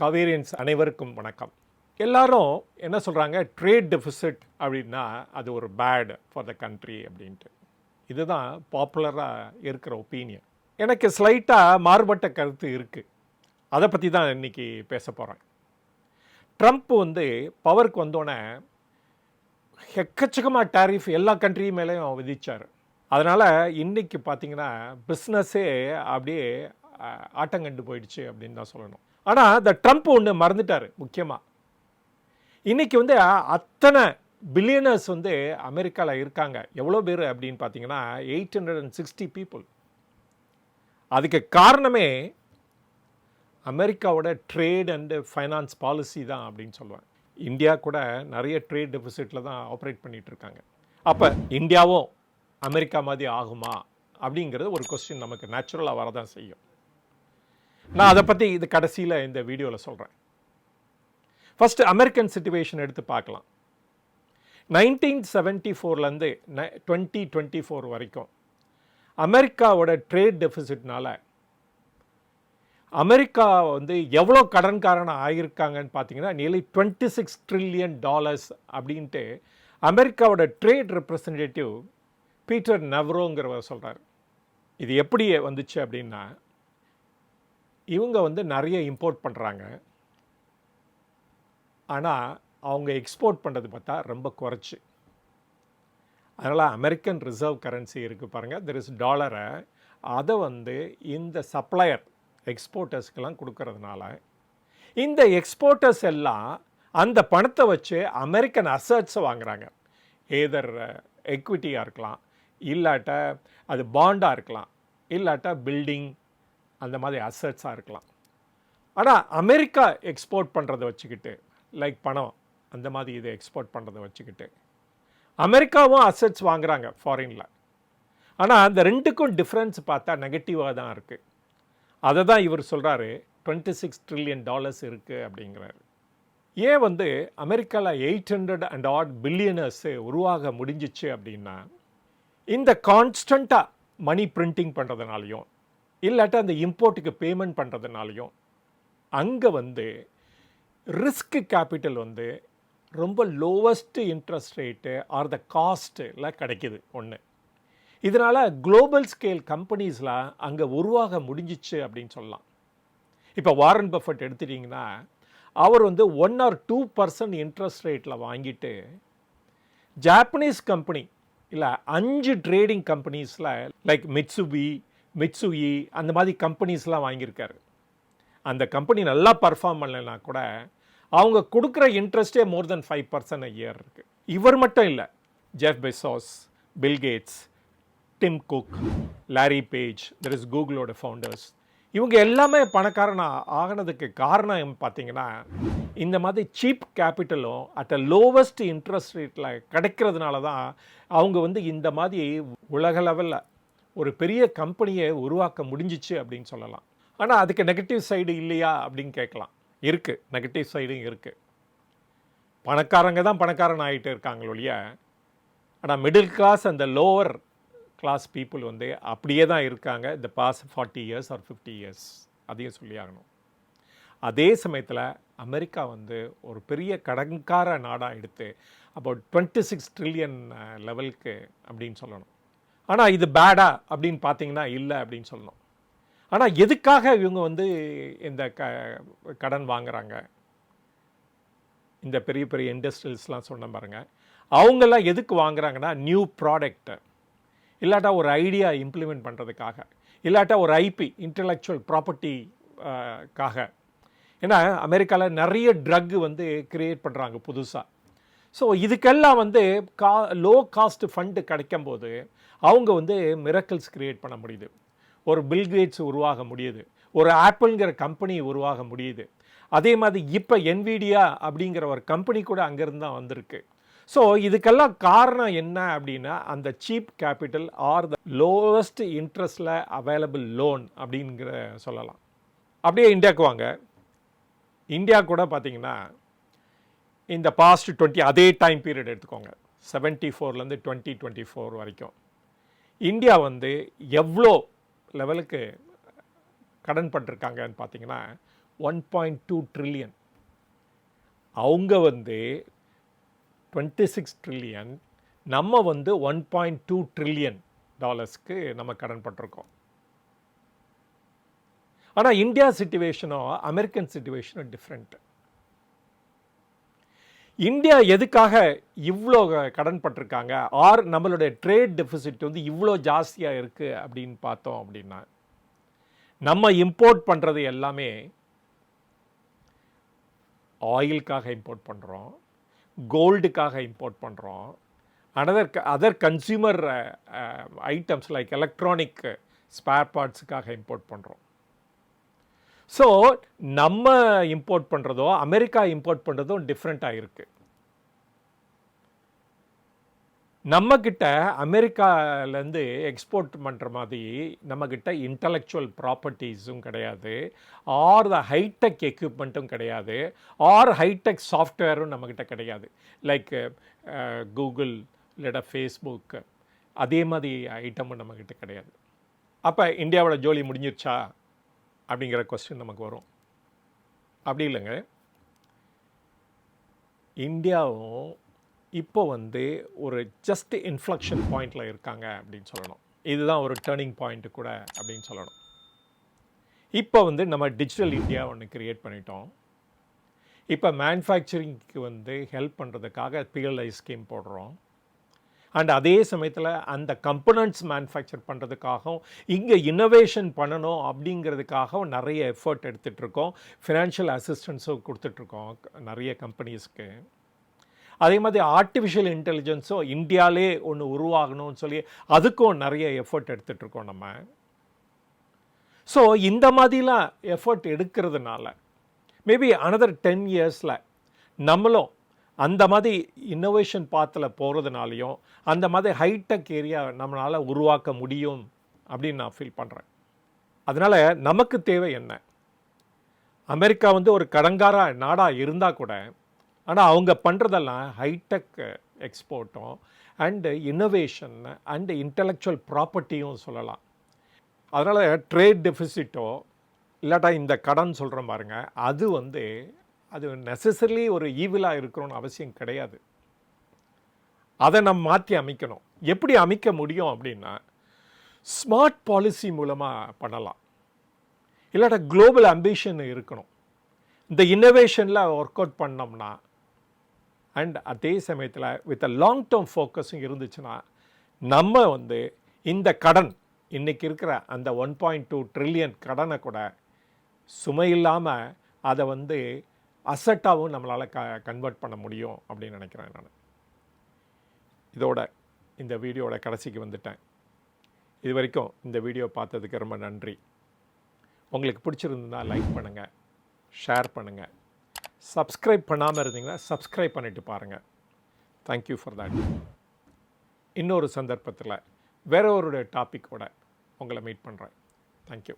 கவேரியன்ஸ் அனைவருக்கும் வணக்கம். எல்லாரும் என்ன சொல்கிறாங்க ட்ரேட் டெஃபிசிட் அப்படின்னா அது ஒரு பேட் ஃபார் த கண்ட்ரி அப்படின்ட்டு. இதுதான் பாப்புலராக இருக்கிற ஒப்பீனியன் எனக்கு ஸ்லைட்டாக மாறுபட்ட கருத்து இருக்குது அதை பற்றி தான் இன்றைக்கி பேச போகிறேன் ட்ரம்ப் வந்து பவருக்கு வந்தோடனே எக்கச்சக்கமாக டேரிஃப் எல்லா கண்ட்ரி மேலேயும் விதித்தார் அதனால் இன்னைக்கு பார்த்தீங்கன்னா பிஸ்னஸே அப்படியே ஆட்டங்கண்டு போயிடுச்சு அப்படின்னு தான் சொல்லணும். ஆனால் இந்த ட்ரம்ப் ஒன்று மறந்துட்டார் முக்கியமாக இன்றைக்கி வந்து அத்தனை பில்லியனர்ஸ் வந்து அமெரிக்காவில் இருக்காங்க. எவ்வளோ பேர் அப்படின்னு பார்த்தீங்கன்னா eight hundred and sixty people அதுக்கு காரணமே அமெரிக்காவோட ட்ரேட் அண்டு ஃபைனான்ஸ் பாலிசி தான் அப்படின்னு சொல்லுவேன். இந்தியா கூட நிறைய ட்ரேட் டெபிசிட்டில் தான் ஆப்ரேட் பண்ணிகிட்டு இருக்காங்க. அப்போ இந்தியாவும் அமெரிக்கா மாதிரி ஆகுமா அப்படிங்கிறது ஒரு கொஸ்டின் நமக்கு நேச்சுரலாக வரதான் செய்யும். நான் அதை பற்றி இது கடைசியில் இந்த வீடியோவில் சொல்கிறேன் ஃபஸ்ட்டு அமெரிக்கன் சுச்சுவேஷன் எடுத்து பார்க்கலாம். நைன்டீன் செவன்ட்டி ஃபோர்லேருந்து டுவெண்ட்டி டுவெண்ட்டி ஃபோர் வரைக்கும் அமெரிக்காவோட ட்ரேட் டெஃபிசிட்னால அமெரிக்கா வந்து எவ்வளோ கடன்காரன் ஆகியிருக்காங்கன்னு பார்த்தீங்கன்னா nearly twenty six trillion dollars அப்படின்ட்டு அமெரிக்காவோட ட்ரேட் ரெப்ரசன்டேட்டிவ் பீட்டர் நவ்ரோங்கிறவர் சொல்கிறார் இது எப்படி வந்துச்சு அப்படின்னா இவங்க வந்து நிறைய இம்போர்ட் பண்ணுறாங்க ஆனால் அவங்க எக்ஸ்போர்ட் பண்ணுறது பார்த்தா ரொம்ப குறைச்சி. அதனால் அமெரிக்கன் ரிசர்வ் கரன்சி இருக்குது பாருங்கள் தெர் இஸ் டாலரை அதை வந்து இந்த சப்ளையர் எக்ஸ்போர்ட்டர்ஸ்க்கெல்லாம் கொடுக்கறதுனால இந்த எக்ஸ்போர்ட்டர்ஸ் எல்லாம் அந்த பணத்தை வச்சு அமெரிக்கன் அசட்ஸை வாங்குகிறாங்க ஏதர் எக்விட்டியாக இருக்கலாம் இல்லாட்ட அது பாண்டாக இருக்கலாம் இல்லாட்ட பில்டிங் அந்த மாதிரி அசட்ஸாக இருக்கலாம். ஆனால் அமெரிக்கா எக்ஸ்போர்ட் பண்ணுறதை வச்சுக்கிட்டு லைக் பணம் அந்த மாதிரி இதை எக்ஸ்போர்ட் பண்ணுறதை வச்சுக்கிட்டு அமெரிக்காவும் அசட்ஸ் வாங்குறாங்க ஃபாரினில் ஆனால் அந்த ரெண்டுக்கும் டிஃப்ரென்ஸ் பார்த்தா நெகட்டிவாக தான் இருக்குது அதை தான் இவர் சொல்கிறாரு டுவெண்ட்டி சிக்ஸ் ட்ரில்லியன் டாலர்ஸ் இருக்குது அப்படிங்கிறாரு. ஏன் வந்து அமெரிக்காவில் eight hundred and odd billionaires உருவாக முடிஞ்சிச்சு அப்படின்னா இந்த கான்ஸ்டண்ட்டாக மணி பிரிண்டிங் பண்ணுறதுனாலையும் இல்லாட்டா அந்த இம்போர்ட்டுக்கு பேமெண்ட் பண்ணுறதுனாலையும் அங்கே வந்து ரிஸ்க் கேபிட்டல் வந்து ரொம்ப lowest interest rate or the காஸ்ட்டில் கிடைக்கிது ஒன்று இதனால் குளோபல் ஸ்கேல் கம்பெனிஸ்லாம் அங்கே உருவாக முடிஞ்சிச்சு அப்படின்னு சொல்லலாம். இப்போ வாரன் பஃபட் எடுத்துட்டிங்கன்னா அவர் வந்து one or two percent interest ரேட்டில் வாங்கிட்டு ஜாப்பனீஸ் கம்பெனி இல்லை அஞ்சு ட்ரேடிங் கம்பெனிஸில் லைக் மிட்சுபி மிட்சுயி அந்த மாதிரி கம்பெனிஸ்லாம் வாங்கியிருக்காரு. அந்த கம்பெனி நல்லா பர்ஃபார்ம் பண்ணலைன்னா கூட அவங்க கொடுக்குற இன்ட்ரெஸ்டே more than five percent year இருக்குது இவர் மட்டும் இல்லை. Jeff Bezos Bill Gates Tim Cook Larry Page there is கூகுளோட founders இவங்க எல்லாமே பணக்காரனாக ஆகினதுக்கு காரணம் பார்த்தீங்கன்னா இந்த மாதிரி சீப் கேபிட்டலும் அட் அ லோவஸ்ட் இன்ட்ரெஸ்ட் ரேட்டில் கிடைக்கிறதுனால தான் அவங்க வந்து இந்த மாதிரி உலக லெவலில் ஒரு பெரிய கம்பெனியை உருவாக்க முடிஞ்சிச்சு அப்படின்னு சொல்லலாம். ஆனால் அதுக்கு நெகட்டிவ் சைடு இல்லையா அப்படின்னு கேட்கலாம். இருக்குது நெகட்டிவ் சைடும் இருக்குது பணக்காரங்க தான் பணக்காரன் ஆகிட்டு இருக்காங்களொழிய ஆனால் மிடில் கிளாஸ் அந்த லோவர் கிளாஸ் பீப்புள் வந்து அப்படியே தான் இருக்காங்க. இந்த past forty years or fifty years அதையும் சொல்லி ஆகணும். அதே சமயத்தில் அமெரிக்கா வந்து ஒரு பெரிய கடன்கார நாடாக எடுத்து அப்போ டுவெண்ட்டி சிக்ஸ் ட்ரில்லியன் லெவலுக்கு அப்படின்னு சொல்லணும். ஆனால் இது பேடா அப்படின்னு பார்த்தீங்கன்னா இல்லை அப்படின்னு சொன்னோம் ஆனால் எதுக்காக இவங்க வந்து இந்த க கடன் வாங்குறாங்க? இந்த பெரிய பெரிய இண்டஸ்ட்ரியல்ஸ்லாம் சொன்ன பாருங்க. அவங்கெல்லாம் எதுக்கு வாங்குறாங்கன்னா நியூ ப்ராடக்ட்டு இல்லாட்டா ஒரு ஐடியா இம்ப்ளிமெண்ட் பண்ணுறதுக்காக இல்லாட்டா ஒரு ஐபி இன்டலெக்சுவல் ப்ராப்பர்ட்டி காக ஏன்னா அமெரிக்காவில் நிறைய ட்ரக் வந்து கிரியேட் பண்ணுறாங்க புதுசாக ஸோ இதுக்கெல்லாம் வந்து கா லோ காஸ்ட் ஃபண்டு கிடைக்கும் போது அவங்க வந்து மிரக்கல்ஸ் க்ரியேட் பண்ண முடியுது. ஒரு பில்கேட்ஸ் உருவாக முடியுது. ஒரு ஆப்பிள்ங்கிற கம்பெனி உருவாக முடியுது. அதே மாதிரி இப்போ என்விடியா அப்படிங்கிற ஒரு கம்பெனி கூட அங்கேருந்து தான் வந்திருக்கு. ஸோ இதுக்கெல்லாம் காரணம் என்ன அப்படின்னா அந்த cheap capital or the lowest இன்ட்ரெஸ்டில் available loan அப்படிங்கிற சொல்லலாம். அப்படியே இந்தியாவுக்கு வாங்க. இந்தியா கூட பார்த்திங்கன்னா இந்த பாஸ்ட் டுவெண்ட்டி அதே டைம் பீரியட் எடுத்துக்கோங்க. செவன்ட்டி ஃபோர்லேருந்து டுவெண்ட்டி டுவெண்ட்டி ஃபோர் வரைக்கும். இந்தியா வந்து எவ்வளோ லெவலுக்கு கடன் பட்டிருக்காங்கன்னு பார்த்தீங்கன்னா ஒன் பாயிண்ட் டூ ட்ரில்லியன் அவங்க வந்து டுவெண்ட்டி சிக்ஸ் ட்ரில்லியன் நம்ம வந்து ஒன் பாயிண்ட் டூ ட்ரில்லியன் டாலர்ஸ்க்கு நம்ம கடன் பட்டிருக்கோம். ஆனால் இந்தியா சுச்சுவேஷனும் அமெரிக்கன் சுச்சுவேஷனும் டிஃப்ரெண்ட்டு இந்தியா எதுக்காக இவ்வளோ கடன் பட்டிருக்காங்க? ஆர் நம்மளுடைய ட்ரேட் டெஃபிசிட் வந்து இவ்வளோ ஜாஸ்தியாக இருக்குது அப்படின்னு பார்த்தோம் அப்படின்னா நம்ம இம்போர்ட் பண்ணுறது எல்லாமே ஆயிலுக்காக இம்போர்ட் பண்ணுறோம் கோல்டுக்காக இம்போர்ட் பண்ணுறோம் another other consumer items like electronic spare பார்ட்ஸுக்காக import பண்ணுறோம் ஸோ நம்ம இம்போர்ட் பண்ணுறதோ அமெரிக்கா இம்போர்ட் பண்ணுறதும் டிஃப்ரெண்ட்டாக இருக்குது நம்மக்கிட்ட அமெரிக்காலேருந்து எக்ஸ்போர்ட் பண்ணுற மாதிரி நம்மக்கிட்ட இன்டலெக்சுவல் ப்ராப்பர்ட்டிஸும் கிடையாது. ஆர் த ஹைடெக் எக்யூப்மெண்ட்டும் கிடையாது. ஆர் ஹைடெக் சாஃப்ட்வேரும் நம்மக்கிட்ட கிடையாது. லைக் கூகுள் இல்லைடா ஃபேஸ்புக் அதே மாதிரி ஐட்டமும் நம்மக்கிட்ட கிடையாது. அப்போ இந்தியாவோட ஜோலி முடிஞ்சிருச்சா? அப்படிங்கிற கொஸ்டின் நமக்கு வரும். அப்படி இல்லைங்க. இந்தியாவும் இப்போ வந்து ஒரு ஜஸ்ட் இன்ஃப்ளக்ஷன் பாயிண்டில் இருக்காங்க அப்படின்னு சொல்லணும். இதுதான் ஒரு டேர்னிங் பாயிண்ட்டு கூட அப்படின்னு சொல்லணும். இப்போ வந்து நம்ம டிஜிட்டல் இந்தியா ஒன்று க்ரியேட் பண்ணிட்டோம். இப்போ மேனுஃபேக்சரிங்க்கு வந்து ஹெல்ப் பண்ணுறதுக்காக பிஎல்ஐ ஸ்கீம் போடுறோம். அண்ட் அதே சமயத்தில் அந்த கம்பனண்ட்ஸ் மேனுஃபேக்சர் பண்ணுறதுக்காகவும் இங்கே இன்னோவேஷன் பண்ணணும் அப்படிங்கிறதுக்காகவும் நிறைய எஃபர்ட் எடுத்துகிட்ருக்கோம் ஃபினான்ஷியல் அசிஸ்டன்ஸும் கொடுத்துட்ருக்கோம் நிறைய கம்பெனிஸ்க்கு அதே மாதிரி ஆர்டிஃபிஷியல் இன்டெலிஜென்ஸும் இந்தியாவிலே ஒன்று உருவாகணும்னு சொல்லி அதுக்கும் நிறைய எஃபர்ட் எடுத்துகிட்ருக்கோம் நம்ம. ஸோ இந்த மாதிரிலாம் எஃபர்ட் எடுக்கிறதுனால மேபி அனதர் டென் இயர்ஸில் நம்மளும் அந்த மாதிரி இன்னோவேஷன் பாத்தில் போகிறதுனாலையும் அந்த மாதிரி ஹைடெக் ஏரியா நம்மளால் உருவாக்க முடியும் அப்படின்னு நான் ஃபீல் பண்ணுறேன் அதனால் நமக்கு தேவை என்ன? அமெரிக்கா வந்து ஒரு கடங்கார நாடாக இருந்தால் கூட ஆனால் அவங்க பண்ணுறதெல்லாம் ஹைடெக் எக்ஸ்போர்ட்டும் அண்டு இன்னோவேஷன் அண்டு இன்டலெக்சுவல் ப்ராப்பர்ட்டியும் சொல்லலாம். அதனால் ட்ரேட் டெஃபிசிட்டோ இல்லாட்டா இந்த கடன் சொல்கிற பாருங்க அது வந்து அது நெசசரிலி ஒரு ஈவிலாக இருக்கணும்னு அவசியம் கிடையாது. அதை நம்ம மாற்றி அமைக்கணும். எப்படி அமைக்க முடியும் அப்படின்னா ஸ்மார்ட் பாலிசி மூலமாக பண்ணலாம். இல்லாட்டா குளோபல் அம்பிஷன் இருக்கணும். இந்த இன்னோவேஷனில் ஒர்க் அவுட் பண்ணோம்னா அண்ட் அதே சமயத்தில் வித் அ லாங் டேர்ம் ஃபோக்கஸும் இருந்துச்சுன்னா நம்ம வந்து இந்த கடன் இன்றைக்கி இருக்கிற அந்த ஒன் பாயிண்ட் டூ ட்ரில்லியன் கடனை கூட சுமையில்லாமல் அதை வந்து அசட்டாகவும் நம்மளால் க கன்வெர்ட் பண்ண முடியும் அப்படின்னு நினைக்கிறேன் நான். இதோட இந்த வீடியோட கடைசிக்கு வந்துட்டேன். இது வரைக்கும் இந்த வீடியோ பார்த்ததுக்கு ரொம்ப நன்றி. உங்களுக்கு பிடிச்சிருந்ததுன்னா லைக் பண்ணுங்கள் ஷேர் பண்ணுங்கள் சப்ஸ்கிரைப் பண்ணாமல் இருந்தீங்கன்னா சப்ஸ்கிரைப் பண்ணிவிட்டு பாருங்கள் தேங்க்யூ ஃபார் தட் இன்னொரு சந்தர்ப்பத்தில் வேற ஒரு டாப்பிக்கோட உங்களை மீட் பண்ணுறேன் தேங்க்யூ